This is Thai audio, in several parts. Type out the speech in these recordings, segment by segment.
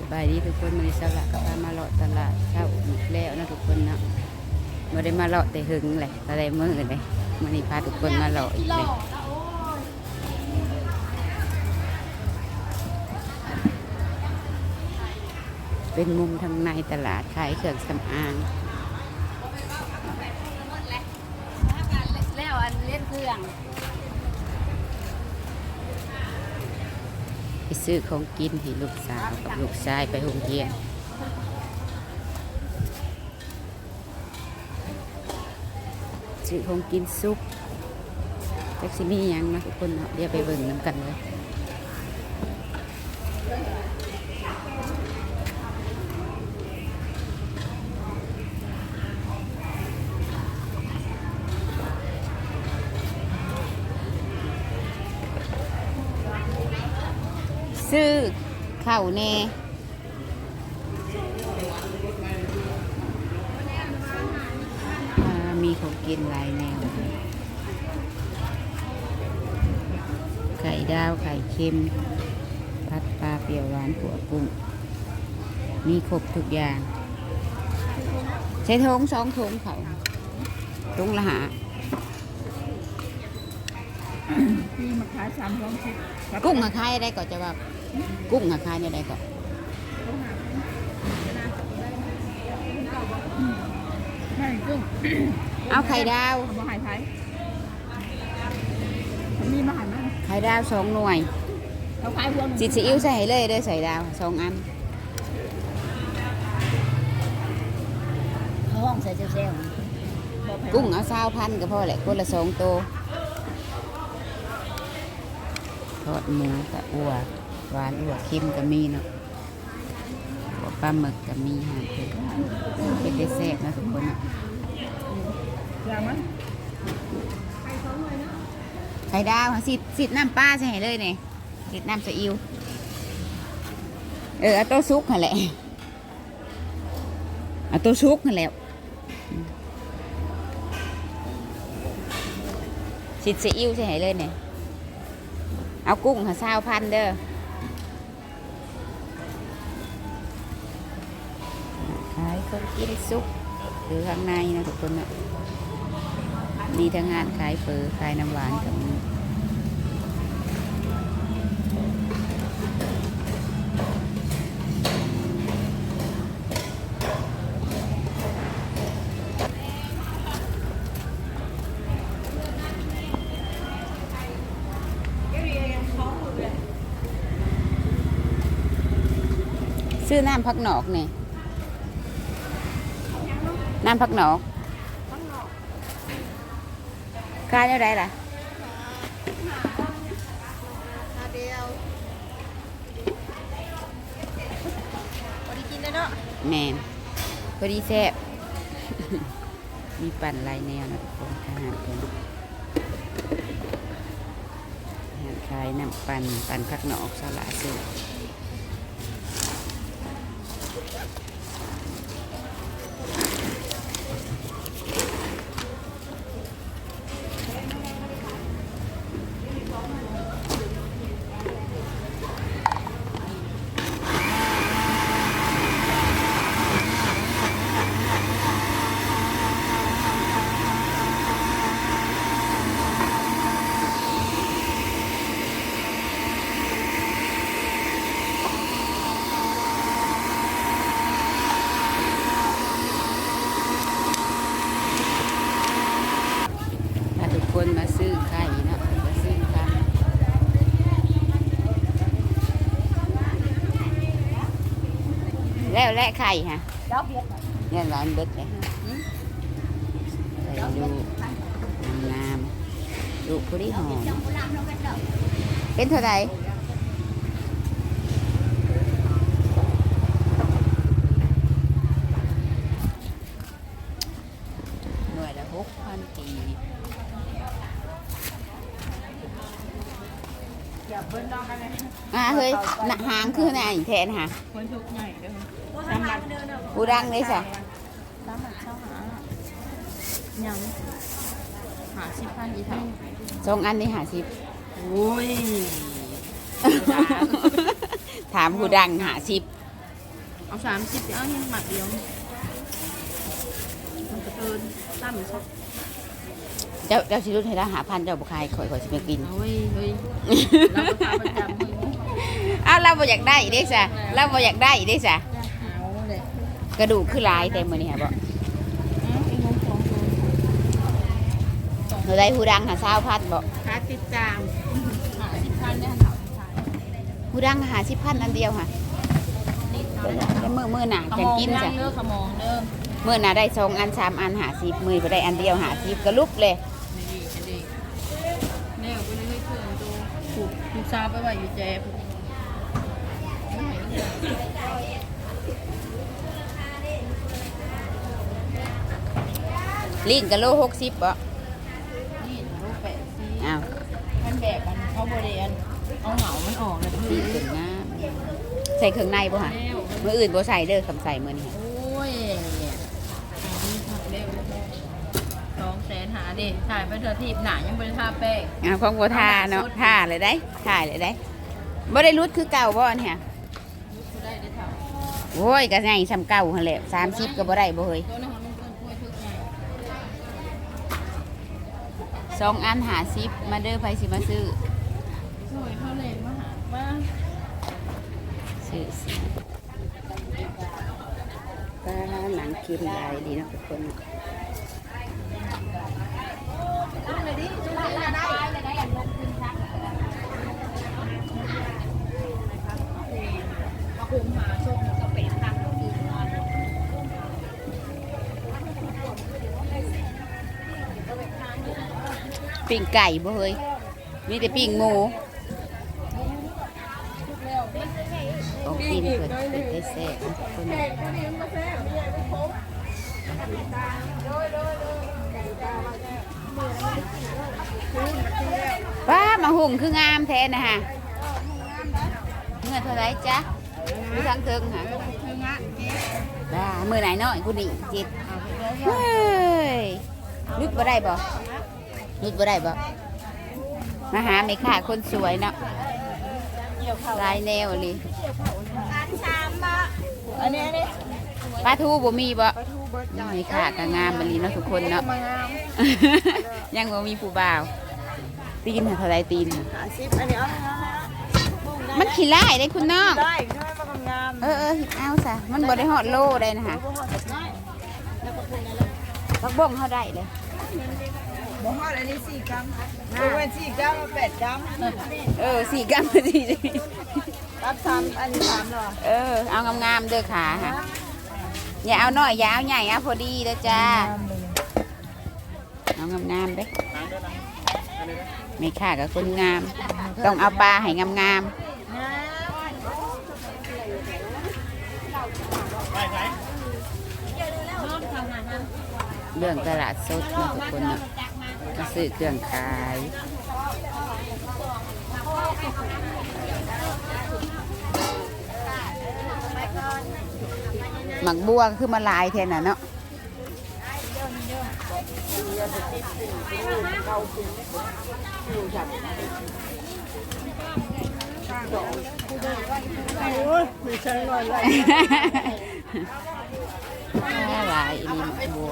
สบายดีทุกคนมาในสลักกับมาเลาะตลาดเช้าอีกแล้วนะทุกคนเนาะมาได้มาเลาะแต่หึงเลยอะไรมือเลยมันนี้พาทุกคนมาเลาะอีกเลยเป็นมุมทางในตลาดขายเครื่องสำอางแล้วอันเล่นเครื่อง ไป ซื้อของกินให้ลูกสาวกับลูกชายไปโรงเรียนซื้อของกินซุปแท็กซี่มีหยังนะทุกคนเนาะเดี๋ยวไปเบิ่งน้ำกันเลย ข้าวแน่มีของกินหลายแนว ไข่ดาวไข่เค็มพัดปลาเปรี้ยวหวานขัวกุ้ง มีครบทุกอย่าง ใช้ทงสองทงเขาทงละหา มีมาขายสามร้อยสิบกุ้งหาคายได้ก่อนจะว่ากุ้งหาคายเนี่ยได้ก่อนไม่กุ้งเอาไข่ดาวเอามาหายไทยมีมาหายไหมไข่ดาวสองหน่วยเขาขายพวงจิตซีอิ๊วใส่ให้เลยเด้อใส่ดาวสองอันเขาห้องใส่เซลล์กุ้งเอาซาวพันก็พอแหละคนละสองโตวท อดหมูกับอัวหวานอัวเค็มก็มีเนาะหัวปลาหมึกก็มีหางเป็นเป็นได้แซ่บนะทุกคนเนาะไข่ดาวสิสิน้ำปลาใส่ให้เลยเนี่ยสิน้ำซีอิ๊วเออเอาต๊ะซุกนั่นแหละเอาต๊ะซุกนั่นแหละสิซีอิ๊วใส่ให้เลยเนี่ย เอากุ้งหาซาวพันเด้อขายคนกินซุปหรือข้างในนะทุกคนนะมีทั้งงานขายเฟอขายน้ำหวานกับ ซื้อน้ำพักหนอกเนี่ยน้ำพักหนอกค่าเท่าไรล่ะเดียวพอดีกินแล้วเนาะแม่นพอดีแซ่บมีปั่นหลายแนวนะทุกคนอาหารเป็นอาหารขายน้ำปั่นปั่นพักหนอกสลาซื้อถ้ คนมาซื้อไข่นะมาซื้อไข่แล้วและไข่ฮะเจ้าเพียรเนี่ยร้านเบิดเลยใส่ดูงามๆดูผู้ที่หอมเป็นเท่าไหร่หน่วยละหกพันกี อย่าเบิ้ลน้องกันเลย อ่าเฮ้ยหน้าหางคือไหนแทนฮะคนทุกใหญ่เด้อสามบาทผู้ดังเลยสะสามบาทเช่าหายังหาสิบพันอีเท่าสองอันนี้หาสิบโอ้ยถามผู้ดังหาสิบเอาสามสิบเอายังหมัดเดียวมันจะเกินตั้มชอบเจ้าเจ้าสิรุ่นให้ละหาพันเจ้าบุคายข่อยข่อยสิมากินเอาไว้เฮ้ยเราก็ทำประจำเลย อ้าวเราบ่อยากได้อีเด้ซะเราบ่อยากได้อีเด้ซะเอาเลยกระดูกคือหลายแต่มื้อนี้ฮะบ่อีกงงสองตัวเราได้ผู้ดังหาซาวพัดบ่ค่าติดตามหาสิบพันเนี่ยหาสิบพันผู้ดังหาสิพันอันเดียวค่ะนี่เอาแล้วมื้อมื้อหน้าขจะมองกินนั่จ้ะงเด้อขมองเด้อมื้อหน้าได้สองอันสามอันหาสิบมื้อบ่ได้อันเดียวหาสิบกระลุกเลยนี่ดีอันดีแนวไปเรื่อยๆเพื่อนตัวผูกผูกซาไปไว้อยู่แจผูกไม่ไหวแล้วลิ้นกะโล60บ่นี่รูปแปะซีอ้าว มันแบบมันเขาบริเวณเอาเหงามันออกนะสีพี่ขึ้นงามใส่เครื่องในบ่ฮะแล้วมื้ออื่นบ่ใส่เด้อคำใส่มื้อนี้โอ้ยอันนี้ผักเร็วสองแสนหาเด็ถ่ายไปเถอะทีบหนายังบริทาแป้ง อ้าวของบ่ทาเนาะทาเลยได้ถ่ายเลยได้บ่ได้รุดคือเก่าบ่เนี่ยยุบได้ได้ถ่าย โอ้ยก็ใหญ่ซ้ำเก่าหั่นแหละ30ก็บ่ได้บ่เฮ้ยสองอันหาสิบมาเด้อไผสิมาซื้อสวยเท่าเลมาหาว่าซื้อสิก็หนังกินได้ดีนะทุกคน ปิ้งไก่บ่เฮ้ยมีแต่ปิ้งหมูของกินเพิ่นเพิ่นได้แซ่บเนาะทุกคนว้ามาหุ่งคืองามแท้นะฮะเมื่อเท่าไรจ๊ะดูทางเทิงค่ะคืองะเจ๊ว้ามือไหนเนาะกูนี่จิตเฮ้ยนึกบ่ได้บ่ นึกบ่ได้บ่มาหาไม่ค่าคนสวยเนาะลายแนวเลยอันนี้อันนี้ปลาทูบ่มีบ่ปลาทูเบิร์ดจ่ายไม่ค่าก็งามมะลีเนาะทุกคนเนาะมางามยังบ่มีผู้บ่าว ตีนเท่าไรตีนน่ะหาซิปอันนี้เอาให้เอาให้เอามันขี้ร้ายได้คุณน้องได้ทำไมมันงามเออเออเอาซะมันบ่ได้ฮอดโลได้นะคะแล้วก็คุณอะไรพักบ่งเฮาได้เลย บ่ฮอดอันนี้สี่กรัมบริเวณสี่กรัมมาแปดกรัมเออสี่กรัมพอดีเลยรับสามอันนี้สามเหรอเออ เอางามๆเด้อขาค่ะอย่าเอาน้อยอย่าเอาใหญ่เอาพอดีเด้อจ้าเอางามๆเด้อไม่ค่ากับคนงาม ต้องเอาปลาให้งามๆเรื่องตลาดสดนะทุกคนเนาะ มาซื้อเครื่องขายหมักบัวคือมาลายแทนน่ะเนาะหลายอีนี่หมักบัว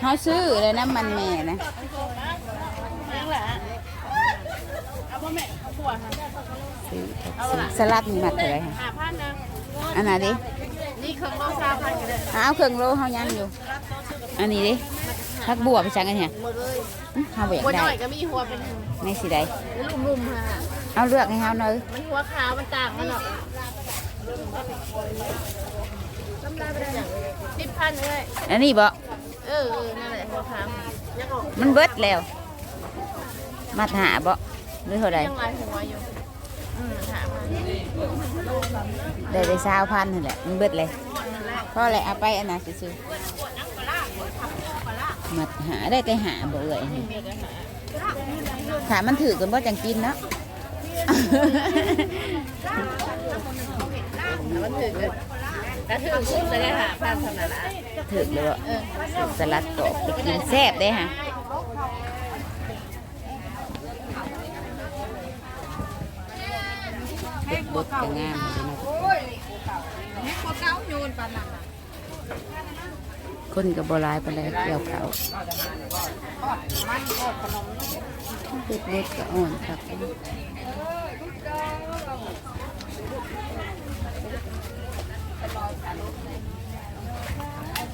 เขาซื้อเลยนะมันแม่นะซื้อซื้อสลัดมีมัดเท่าไหรคะหาพันนะอันไหนดินี่เครื่องโลซาพันกันเลยเอาเครื่องโลเฮายังอยู่ อันนี้ดิพักบัวไปจังกันเนี่ยหมดเลยอื้อเฮาบ่อยากหัวหได้น่อยก็มีหัวเป็นในสิใดลุ่มๆค่ะเอาเลือกให้เฮาหน่อยมันหัวขาวมันต่างกันหรอก สิบพันเลยอันนี้บ่เออเออนั่นแหละหัวขาวยังออกมันเบิดแล้วมาหาบ่หรือเท่าใดยังลายหัวอยู่อืมถามมาได้ได้สาวพันนี่นแหละมันเบิดเลยพอเลยเอาไปอันนั้นซื้อๆมาหาได้แต่หาบ่เอ่ยนี่ถามมันถือกันบ่จังกินเนาะมันถึง แต่ถึงชุดเลยค่ะพันสำนักละถือเลยบ่ซื้อสลัดกรอบไปกินแซ่บได้ฮะเด็ดบดก็งามเลยนะแม่ก็เก้าโยนปานนั้นะคนกับบลายปานใดเกี่ยวเขาทอดมันทอดขนมเด็ดบดก็อ่อนครับ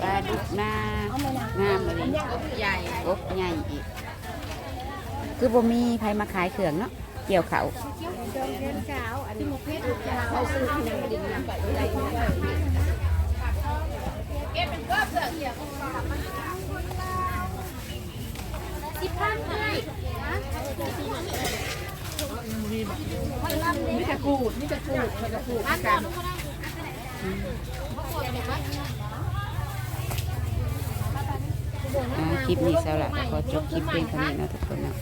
ปลา ดุกนางามเลยใหญ่กบใหญ่อีก คือบ่มีใครมาขายเครื่องเนาะเกี่ยวเขาสิบพันให้มีแต่กูดมีแต่กูดมีแต่กูดกัน อ่า คลิปนี้สำหรับขอจบคลิปเพียงเท่านี้นะทุกคนเนาะ